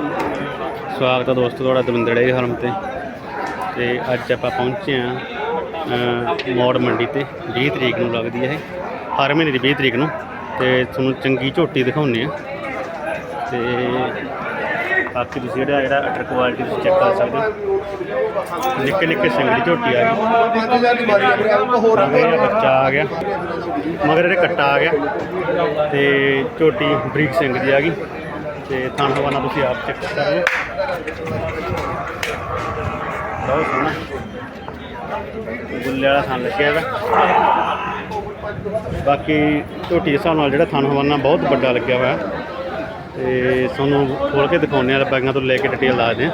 ਸਵਾਗਤ ਹੈ ਦੋਸਤੋ ਤੁਹਾਡਾ ਦਵਿੰਦਰ ਡੇਅਰੀ ਫਾਰਮ ਤੇ। ਤੇ ਅੱਜ ਆਪਾਂ ਪਹੁੰਚੇ ਆ ਮੋੜ ਮੰਡੀ ਤੇ 20 ਤਰੀਕ ਨੂੰ ਲੱਗਦੀ ਹੈ ਇਹ, ਹਰ ਮਹੀਨੇ ਦੀ 20 ਤਰੀਕ ਨੂੰ। ਤੇ ਤੁਹਾਨੂੰ ਚੰਗੀ ਝੋਟੀ ਦਿਖਾਉਂਦੇ ਆ ਤੇ ਬਾਕੀ ਤੁਸੀਂ ਜਿਹੜਾ ਜਿਹੜਾ ਅਟਰ ਕੁਆਲਿਟੀ ਤੁਸੀਂ ਚੈੱਕ ਕਰ ਸਕਦੇ ਹੋ। ਨਿੱਕੇ ਨਿੱਕੇ ਸਿੰਘ ਦੀ ਝੋਟੀ ਆ ਗਈ। ਮਗਰ ਇਹਦਾ ਬੱਚਾ ਆ ਗਿਆ। ਮਗਰ ਇਹਦੇ ਕੱਟਾ ਆ ਗਿਆ। ਤੇ ਝੋਟੀ ਬਰੀਕ ਸਿੰਘ ਦੀ ਆ ਗਈ। ਤੇ ਥਣ ਹਵਾਨਾ ਤੁਸੀਂ ਆਪ ਚੈੱਕ ਕਰ ਲਓ ਬਹੁਤ ਸੋਹਣਾ। ਗੁੱਲੇ ਵਾਲਾ ਥਣ ਲੱਗਿਆ ਇਹਦਾ। ਬਾਕੀ ਝੋਟੀ ਦੇ ਹਿਸਾਬ ਨਾਲ ਜਿਹੜਾ ਥਣ ਹਵਾਨਾ ਬਹੁਤ ਵੱਡਾ ਲੱਗਿਆ ਹੋਇਆ। ਤੇ ਤੁਹਾਨੂੰ ਖੋਲ ਕੇ ਦਿਖਾਉਂਦੇ ਆ ਪੈਗਾਂ ਤੋਂ ਲੈ ਕੇ ਡਿਟੇਲ ਦੱਸਦੇ ਆ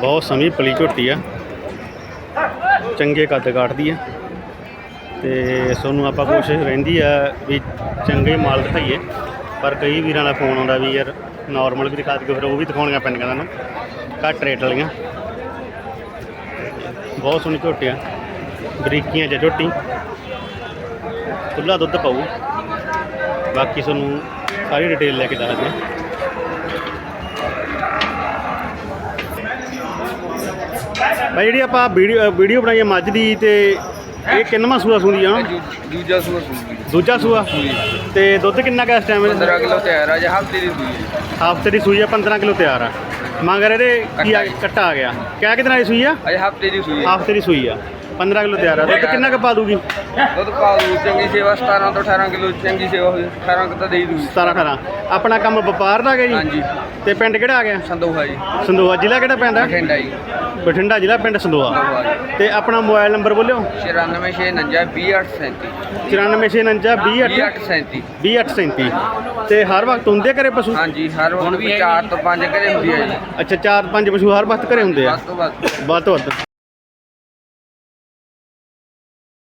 ਬਹੁਤ ਸਮੀ ਪਲੀ ਝੋਟੀ ਆ। ਚੰਗੇ ਕੱਦ ਕਾਟਦੀ ਆ ਤੇ ਤੁਹਾਨੂੰ ਆਪਾਂ ਕੋਸ਼ਿਸ਼ ਰਹਿੰਦੀ ਆ ਵੀ ਚੰਗੇ ਮਾਲ ਦਿਖਾਈਏ। ਪਰ ਕਈ ਵੀਰਾਂ ਦਾ ਫੋਨ ਆਉਂਦਾ ਵੀ ਯਾਰ ਨਾਰਮਲ ਵੀ ਦਿਖਾ ਦਿਓ ਫਿਰ ਉਹ ਵੀ ਦਿਖਾਉਣੀਆਂ ਪੈਂਦੀਆਂ ਤੁਹਾਨੂੰ। ਘੱਟ ਰੇਟ ਵਾਲੀਆਂ। ਬਹੁਤ ਸੋਹਣੀ ਝੋਟੀ ਆ। ਬਰੀਕੀਆਂ ਚ ਝੋਟੀ। ਖੁੱਲਾ ਦੁੱਧ ਪਾਊ। ਬਾਕੀ ਤੁਹਾਨੂੰ ਸਾਰੀ ਡਿਟੇਲ ਲੈ ਕੇ ਦੱਸਦੇ ਹਾਂ ਭਾਈ ਜਿਹੜੀ ਆਪਾਂ ਵੀਡੀਓ ਵੀਡੀਓ ਬਣਾਈ ਹੈ ਮੱਝ ਦੀ ਤੇ ਇਹ ਕਿੰਨਵਾਂ ਸੂਆ ਸੁੰਦੀ ਆ? ਦੂਜਾ ਸੂਆ ਸੂਈ ਦੂਜਾ ਸੂਆ? ਤੇ ਦੁੱਧ ਕਿੰਨਾ ਕੁ ਇਸ ਟਾਈਮ 15 ਕਿਲੋ ਤਿਆਰ ਆ ਜਾਂ ਹਫ਼ਤੇ ਦੀ ਸੂਈ ਹੈ ਹਫ਼ਤੇ ਦੀ ਸੂਈ ਆ 15 ਕਿਲੋ ਤਿਆਰ ਆ। ਮਗਰ ਇਹਦੇ ਕੀ ਆ? ਕੱਟਾ ਆ ਗਿਆ। ਕਿਆ ਕਿਤਨਾ ਦੀ ਸੂਈ ਆ? ਅਜੇ ਹਫ਼ਤੇ ਦੀ ਸੂਈ ਹੈ ਹਫ਼ਤੇ ਦੀ ਸੂਈ ਆ। 15 ਕਿਲੋ ਤਿਆਰ ਆ। ਦੁੱਧ ਕਿੰਨਾ ਕੁ ਪਾ ਦੂਗੀ? ਦੁੱਧ ਪਾ ਦੂ ਚੰਗੀ ਸੇਵਾ 17 ਤੋਂ 18 ਕਿਲੋ ਚੰਗੀ ਸੇਵਾ ਹੋਈ 18 ਕੁ ਤਾਂ ਦੇ ਹੀ ਦੂ 17 18 ਆਪਣਾ ਕੰਮ ਵਪਾਰ ਦਾ ਹੈਗਾ ਜੀ? ਹਾਂਜੀ। ਤੇ ਪਿੰਡ ਕਿਹੜਾ ਆ ਗਿਆ? ਸੰਦੋਹਾ ਜੀ। ਸੰਦੋਆ ਜ਼ਿਲ੍ਹਾ ਕਿਹੜਾ ਪੈਂਦਾ ਬਠਿੰਡਾ ਜੀ। ਬਠਿੰਡਾ ਜ਼ਿਲ੍ਹਾ ਪਿੰਡ ਸੰਦੋਆ ਸੰਦੋਹਾ ਜੀ। ਤੇ ਆਪਣਾ ਮੋਬਾਈਲ ਨੰਬਰ ਬੋਲਿਓ? 9649 9449 28 2837 2837 ਤੇ ਹਰ ਵਕਤ ਹੁੰਦੇ ਘਰੇ ਪਸ਼ੂ? ਹਾਂਜੀ ਹਰ ਹੁਣ ਵੀ 4 ਤੋਂ 5 ਘਰੇ ਹੁੰਦੀ ਹੈ ਜੀ। ਅੱਛਾ ਚਾਰ ਪੰਜ ਪਸ਼ੂ ਹਰ ਵਕਤ ਘਰੇ ਹੁੰਦੇ ਆ? ਵੱਧ ਤੋਂ ਵੱਧ। ਵੱਧ ਤੋਂ ਵੱਧ।